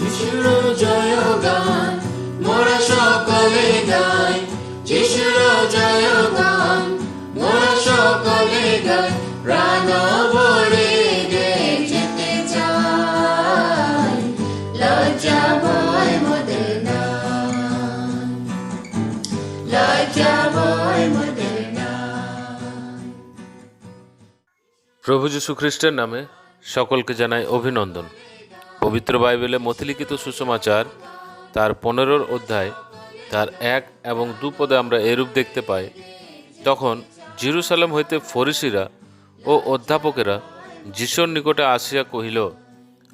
যিশুর জয় মোরা সকলে গাই। যিশুর মোরা সকলে গাই। প্রাণ ভরে গে যেতে চাই, লজ্জা ভয় লজ্জা ভয় প্রভু যীশু খ্রিস্টের নামে সকলকে জানাই অভিনন্দন। পবিত্র বাইবেলে মথিলিখিত সুসমাচার, তার পনেরোর অধ্যায়, তার এক এবং দু পদে আমরা এরূপ দেখতে পাই। তখন জিরুসালাম হইতে ফরিসিরা ও অধ্যাপকেরা যিশুর নিকটে আসিয়া কহিল,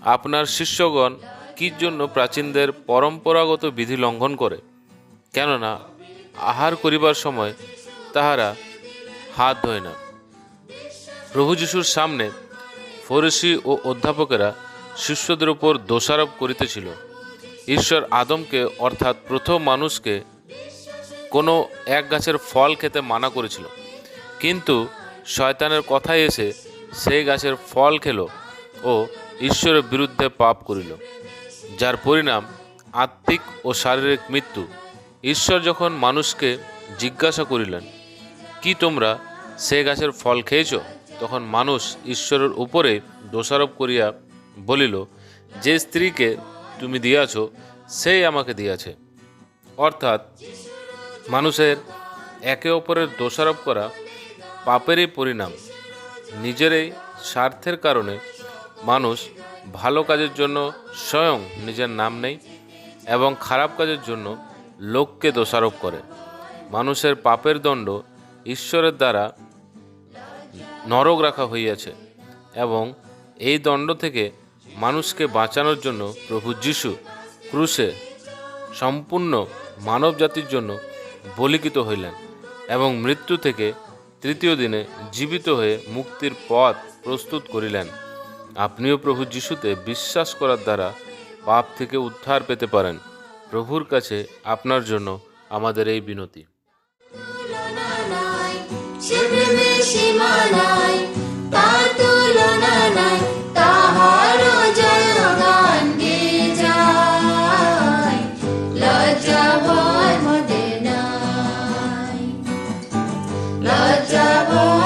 আপনার শিষ্যগণ কি জন্য প্রাচীনদের পরম্পরাগত বিধি লঙ্ঘন করে? কেননা আহার করিবার সময় তাহারা হাত ধোয় না। প্রভু যিশুর সামনে ফরিসি ও অধ্যাপকেরা শিষ্যদের উপর দোষারোপ করিতেছিল। ঈশ্বর আদমকে, অর্থাৎ প্রথম মানুষকে, কোনো এক গাছের ফল খেতে মানা করেছিল। কিন্তু শয়তানের কথায় এসে সেই গাছের ফল খেল ও ঈশ্বরের বিরুদ্ধে পাপ করিল, যার পরিণাম আত্মিক ও শারীরিক মৃত্যু। ঈশ্বর যখন মানুষকে জিজ্ঞাসা করিলেন, কি তোমরা সে গাছের ফল খেয়েছ? তখন মানুষ ঈশ্বরের উপরে দোষারোপ করিয়া বলিল, যে স্ত্রীকে তুমি দিয়াছ, সেই আমাকে দিয়াছে। অর্থাৎ মানুষের একে অপরের দোষারোপ করা পাপেরই পরিণাম। নিজেরই স্বার্থের কারণে মানুষ ভালো কাজের জন্য স্বয়ং নিজের নাম নেই এবং খারাপ কাজের জন্য লোককে দোষারোপ করে। মানুষের পাপের দণ্ড ঈশ্বরের দ্বারা নরক রাখা হইয়াছে এবং এই দণ্ড থেকে মানুষকে বাঁচানোর জন্য প্রভু যিশু ক্রুশে সম্পূর্ণ মানব জাতির জন্য বলিকিত হইলেন এবং মৃত্যু থেকে তৃতীয় দিনে জীবিত হয়ে মুক্তির পথ প্রস্তুত করিলেন। আপনিও প্রভু যিশুতে বিশ্বাস করার দ্বারা পাপ থেকে উদ্ধার পেতে পারেন। প্রভুর কাছে আপনার জন্য আমাদের এই বিনতি। Oh.